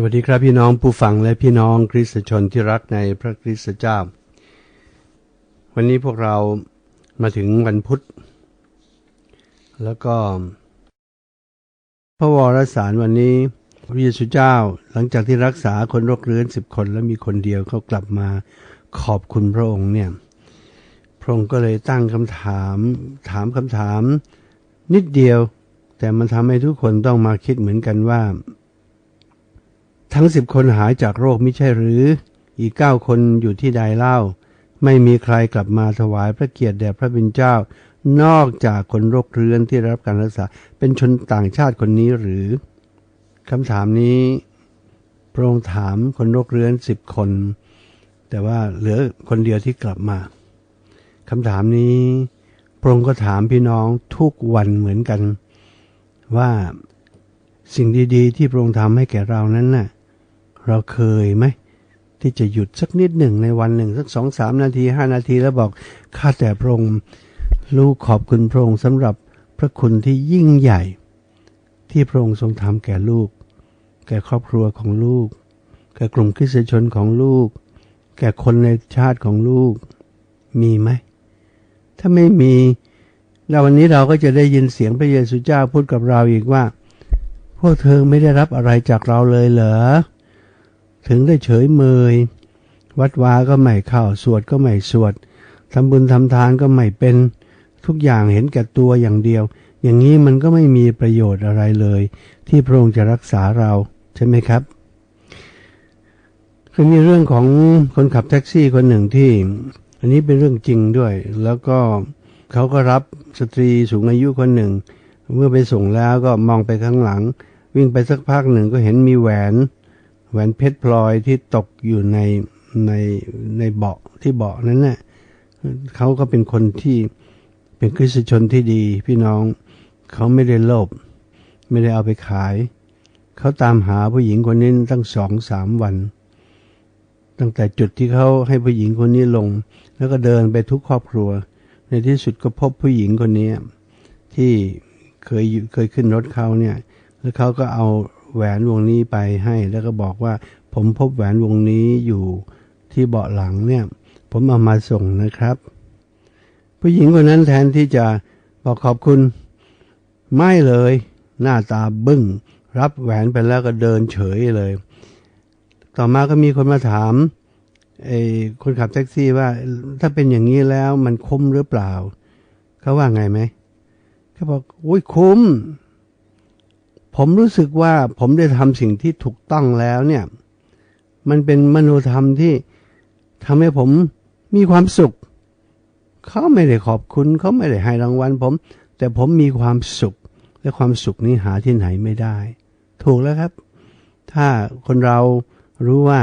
สวัสดีครับพี่น้องผู้ฟังและพี่น้องคริสตชนที่รักในพระคริสตเจ้า วันนี้พวกเรามาถึงวันพุธ แล้วก็ พระวรสารวันนี้พระเยซูเจ้าหลังจากที่รักษาคนโรคเรื้อนสิบคนแล้วมีคนเดียวเขากลับมาขอบคุณพระองค์เนี่ยพระองค์ก็เลยตั้งคำถามถามคำถามนิดเดียว แต่มันทำให้ทุกคนต้องมาคิดเหมือนกันว่า ทั้งสิบคนหายจากโรคไม่ใช่หรือ อีกเก้าคนอยู่ที่ใดเล่า ไม่มีใครกลับมาถวายพระเกียรติแด่พระบิดเจ้า นอกจากคนโรคเรื้อนที่รับการรักษา เป็นชนต่างชาติคนนี้หรือคำถามนี้พระองค์ถามคนโรคเรื้อนสิบคน แต่ว่าเหลือคนเดียวที่กลับมาคำถามนี้พระองค์ก็ถามพี่น้องทุกวันเหมือนกัน ว่าสิ่งดี ๆ ที่พระองค์ทำให้แก่เรานั้นน่ะ เราเคยไหมที่จะหยุดสักนิดหนึ่งในวันหนึ่งสักสองสามนาทีห้านาทีแล้วบอกข้าแต่พระองค์ลูกขอบคุณพระองค์สำหรับพระคุณที่ยิ่งใหญ่ ที่พระองค์ทรงทำแก่ลูก แก่ครอบครัวของลูก แก่กลุ่มคริสตชนของลูก แก่คนในชาติของลูก มีไหม ถ้าไม่มี แล้ววันนี้เราก็จะได้ยินเสียงพระเยซูเจ้าพูดกับเราอีกว่า พวกเธอไม่ได้รับอะไรจากเราเลยเหรอ ถึงได้เฉยเมย วัดวาก็ไม่เข้าสวดก็ไม่สวดทำบุญทำทานก็ไม่เป็น ทุกอย่างเห็นแก่ตัวอย่างเดียว อย่างนี้มันก็ไม่มีประโยชน์อะไรเลย ที่พระองค์จะรักษาเราใช่ไหมครับคือมีเรื่องของคนขับแท็กซี่คนหนึ่งที่ อันนี้เป็นเรื่องจริงด้วย แล้วก็เขาก็รับสตรีสูงอายุคนหนึ่ง เมื่อไปส่งแล้วก็มองไปข้างหลัง วิ่งไปสักพักหนึ่งก็เห็นมีแหวน แหวนเพชรพลอยที่ตกอยู่ในในในเบาะที่เบาะนั้นน่ะเขาก็เป็นคนที่เป็นคริสตชนที่ดีพี่น้องเขาไม่ได้โลภไม่ได้เอาไปขาย เขาตามหาผู้หญิงคนนี้ตั้งสองสามวัน ตั้งแต่จุดที่เขาให้ผู้หญิงคนนี้ลง แล้วก็เดินไปทุกครอบครัว ในที่สุดก็พบผู้หญิงคนนี้ที่เคยอยู่เคยขึ้นรถเขาเนี่ย แล้วเขาก็เอา แหวนวงนี้ไปให้ แล้วก็บอกว่า ผมพบแหวนวงนี้อยู่ที่เบาะหลังเนี่ย ผมเอามาส่งนะครับ ผู้หญิงคนนั้นแทนที่จะบอกขอบคุณ ไม่เลย หน้าตาบึ้ง รับแหวนไปแล้วก็เดินเฉยเลย ต่อมาก็มีคนมาถามไอ้คนขับแท็กซี่ว่า ถ้าเป็นอย่างนี้แล้วมันคุ้มหรือเปล่า เขาว่าไงไหมเขาบอก อุ้ยคุ้ม ผมรู้สึกว่าผมได้ทำสิ่งที่ถูกต้องแล้วเนี่ย มันเป็นมโนธรรมที่ทำให้ผมมีความสุข เขาไม่ได้ขอบคุณ เขาไม่ได้ให้รางวัลผม แต่ผมมีความสุข และความสุขนี้หาที่ไหนไม่ได้ ถูกแล้วครับ ถ้าคนเรารู้ว่า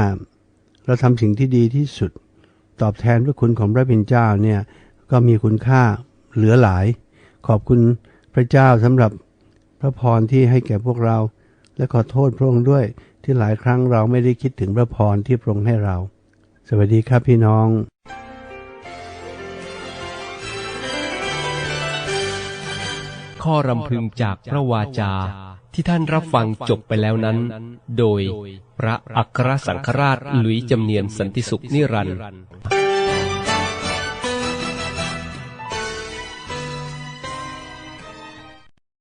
เราทำสิ่งที่ดีที่สุด ตอบแทนพระคุณของพระเป็นเจ้าเนี่ย ก็มีคุณค่าเหลือหลาย ขอบคุณพระเจ้าสำหรับ ระพรที่ให้แก่พวกเรา และขอโทษพระองค์ด้วยที่หลายครั้งเราไม่ได้คิดถึงพระพรที่พระองค์ให้เรา สวัสดีครับพี่น้องข้อรำพึงจากพระวาจาที่ท่านรับฟังจบไปแล้วนั้น โดยพระอัครสังฆราชหลุยจำเนียนสันติสุขนิรันดร์